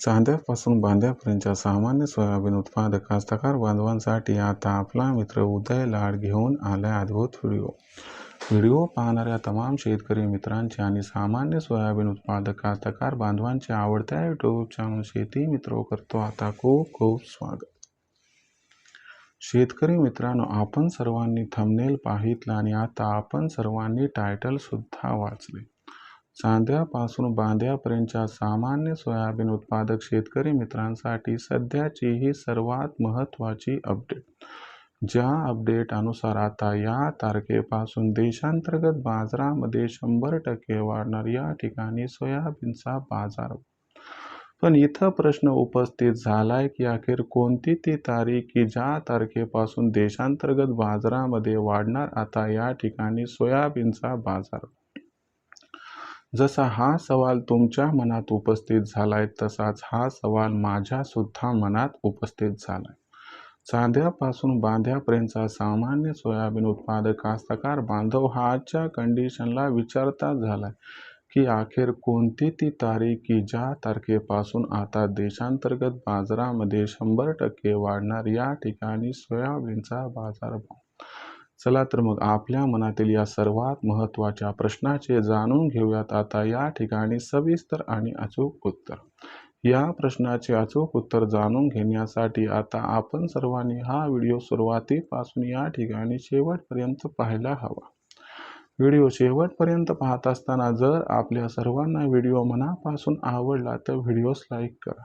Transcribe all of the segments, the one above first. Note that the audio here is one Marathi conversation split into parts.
चांद्यापासून बांद्यापर्यंतच्या सामान्य सोयाबीन उत्पादक कास्तकार बांधवांसाठी आता आपला मित्र उदय लाड घेऊन आलाय अद्भुत व्हिडिओ. व्हिडिओ पाहणाऱ्या तमाम शेतकरी मित्रांचे आणि सामान्य सोयाबीन उत्पादक कास्तकार बांधवांचे आवडत्या युट्यूब चॅनल शेती मित्र करतो आता खूप खूप स्वागत. शेतकरी मित्रांनो आपण सर्वांनी थंबनेल पाहितला आणि आता आपण सर्वांनी टायटल सुद्धा वाचले. चांद्यापासून बांद्यापर्यंतच्या सामान्य सोयाबीन उत्पादक शेतकरी मित्रांसाठी सध्याची ही सर्वात महत्त्वाची अपडेट. ज्या अपडेट अनुसार आता या तारखेपासून देशांतर्गत बाजारामध्ये शंभर टक्के वाढणार या ठिकाणी सोयाबीनचा बाजार. पण इथं प्रश्न उपस्थित झालाय की अखेर कोणती ती तारीख की ज्या तारखेपासून देशांतर्गत बाजारामध्ये वाढणार आता या ठिकाणी सोयाबीनचा बाजार? जसा हा सवाल तुमच्या मनात उपस्थित झालाय तसाच हा सवाल माझ्या सुद्धा मनात उपस्थित झालाय. चांद्यापासून बांध्यापर्यंतचा सामान्य सोयाबीन उत्पादक कास्तकार बांधव हा आजच्या कंडिशनला विचारता झालाय की अखेर कोणती ती तारीख की ज्या तारखेपासून आता देशांतर्गत बाजारामध्ये शंभर टक्के वाढणार या ठिकाणी सोयाबीनचा बाजारभाव? चला तर मग आपल्या मनातील या सर्वात महत्त्वाच्या प्रश्नाचे जाणून घेऊयात आता या ठिकाणी सविस्तर आणि अचूक उत्तर. या प्रश्नाचे अचूक उत्तर जाणून घेण्यासाठी आता आपण सर्वांनी हा व्हिडिओ सुरुवातीपासून या ठिकाणी शेवटपर्यंत पाहायला हवा. व्हिडिओ शेवटपर्यंत पाहत असताना जर आपल्या सर्वांना व्हिडिओ मनापासून आवडला तर व्हिडिओस लाईक करा.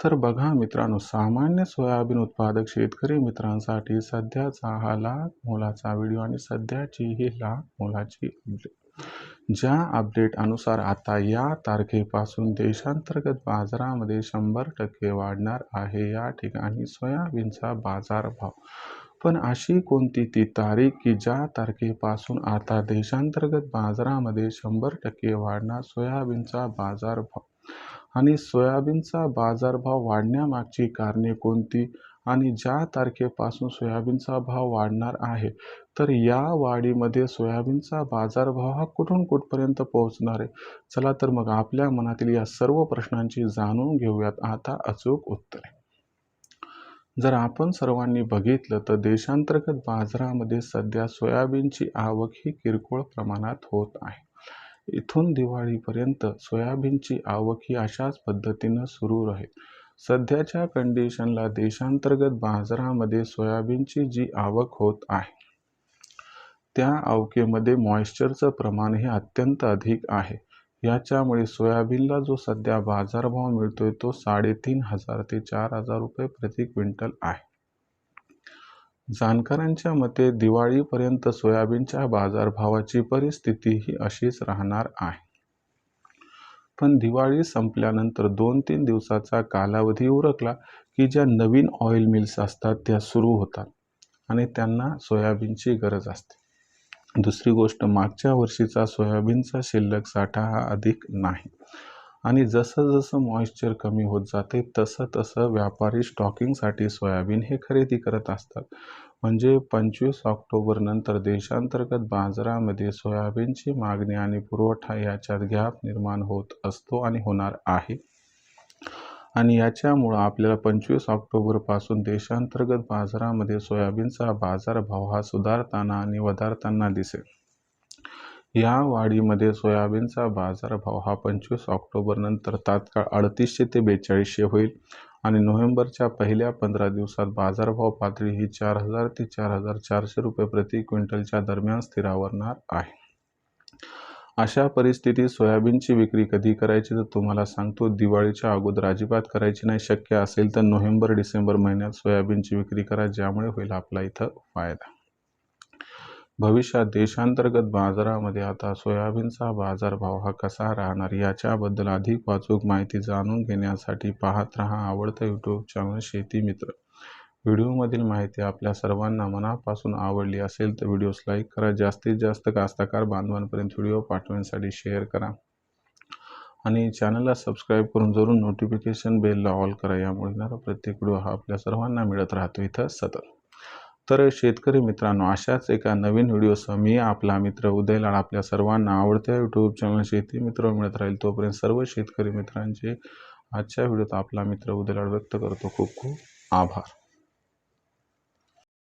तर बघा मित्रांनो सामान्य सोयाबीन उत्पादक शेतकरी मित्रांसाठी सध्याचा हा लाख मोलाचा व्हिडिओ आणि सध्याची ही लाख मोलाची अपडेट ज्या अपडेट अनुसार आता या तारखेपासून देशांतर्गत बाजारामध्ये शंभर टक्के वाढणार आहे. या ठिकाणी सोयाबीनचा बाजारभाव. पण अशी कोणती ती तारीख की ज्या तारखेपासून आता देशांतर्गत बाजारामध्ये शंभर टक्के वाढणार सोयाबीनचा बाजारभाव? आणि सोयाबीनचा बाजारभाव वाढण्यामागची कारणे कोणती? आणि ज्या तारखेपासून सोयाबीनचा भाव वाढणार आहे तर या वाढीमध्ये सोयाबीनचा बाजारभाव हा कुठून कुठपर्यंत पोहोचणार आहे? चला तर मग आपल्या मनातील या सर्व प्रश्नांची जाणून घेऊयात. आता अचूक उत्तरे. जर आपण सर्वांनी बघितलं तर देशांतर्गत बाजारामध्ये सध्या सोयाबीनची आवक ही किरकोळ प्रमाणात होत आहे. इथून दिवाळीपर्यंत सोयाबीनची आवक ही अशाच पद्धतीनं सुरू राहील सध्याच्या कंडिशनला देशांतर्गत बाजारामध्ये सोयाबीनची जी आवक होत आहे त्या आवकेमध्ये मॉइश्चरचं प्रमाण हे अत्यंत अधिक आहे. याच्यामुळे सोयाबीनला जो सध्या बाजारभाव मिळतोय तो साडेतीन हजार ते चार हजार रुपये प्रति क्विंटल आहे. जाणकारांच्या मते दिवाळीपर्यंत सोयाबीनच्या बाजारभावाची परिस्थिती ही अशीच राहणार आहे. पण दिवाळी संपल्यानंतर दोन तीन दिवसाचा कालावधी उरकला की ज्या नवीन ऑइल मिल्स असतात त्या सुरू होतात आणि त्यांना सोयाबीनची गरज असते. दुसरी गोष्ट मागच्या वर्षीचा सोयाबीनचा शिल्लक साठा हा अधिक नाही. आणि जसं जसं मॉइश्चर कमी होत जाते तसं तसं व्यापारी स्टॉकिंगसाठी सोयाबीन हे खरेदी करत असतात. म्हणजे पंचवीस ऑक्टोबरनंतर देशांतर्गत बाजारामध्ये सोयाबीनची मागणी आणि पुरवठा याच्यात गॅप निर्माण होत असतो आणि होणार आहे. आणि याच्यामुळं आपल्याला पंचवीस ऑक्टोबरपासून देशांतर्गत बाजारामध्ये सोयाबीनचा बाजारभाव हा सुधारताना आणि वधारताना दिसेल. या वाढीमध्ये सोयाबीनचा बाजारभाव हा पंचवीस ऑक्टोबरनंतर तात्काळ अडतीसशे ते बेचाळीसशे होईल आणि नोव्हेंबरच्या पहिल्या पंधरा दिवसात बाजारभाव पातळी ही चार हजार ते चार हजार चारशे रुपये प्रति क्विंटलच्या दरम्यान स्थिरावरणार आहे. अशा परिस्थितीत सोयाबीनची विक्री कधी करायची तर तुम्हाला सांगतो. दिवाळीच्या अगोदर अजिबात करायची नाही. शक्य असेल तर नोव्हेंबर डिसेंबर महिन्यात सोयाबीनची विक्री करा ज्यामुळे होईल आपला इथं फायदा. भविष्यात देशांतर्गत बाजारामध्ये आता सोयाबीनचा बाजारभाव हा कसा राहणार याच्याबद्दल अधिक वाचूक माहिती जाणून घेण्यासाठी पाहत रहा आवडतं यूट्यूब चॅनल शेती मित्र. व्हिडिओमधील माहिती आपल्या सर्वांना मनापासून आवडली असेल तर व्हिडिओस लाईक करा. जास्तीत जास्त कास्तकार बांधवांपर्यंत व्हिडिओ पाठवण्यासाठी शेअर करा. आणि चॅनलला सबस्क्राईब करून जरूर नोटिफिकेशन बेलला ऑल करा. यामुळे येणारा प्रत्येक व्हिडिओ हा आपल्या सर्वांना मिळत राहतो. इथं सतत. तर शेतकरी मित्रांनो अशाच एका नवीन व्हिडिओसह मी आपला मित्र उदयलाड आपल्या सर्वांना आवडत्या यूट्यूब चॅनल शेती मित्र मिळत राहील. तोपर्यंत सर्व शेतकरी मित्रांचे आजच्या व्हिडिओत आपला मित्र उदयलाड व्यक्त करतो. खूप खूप आभार.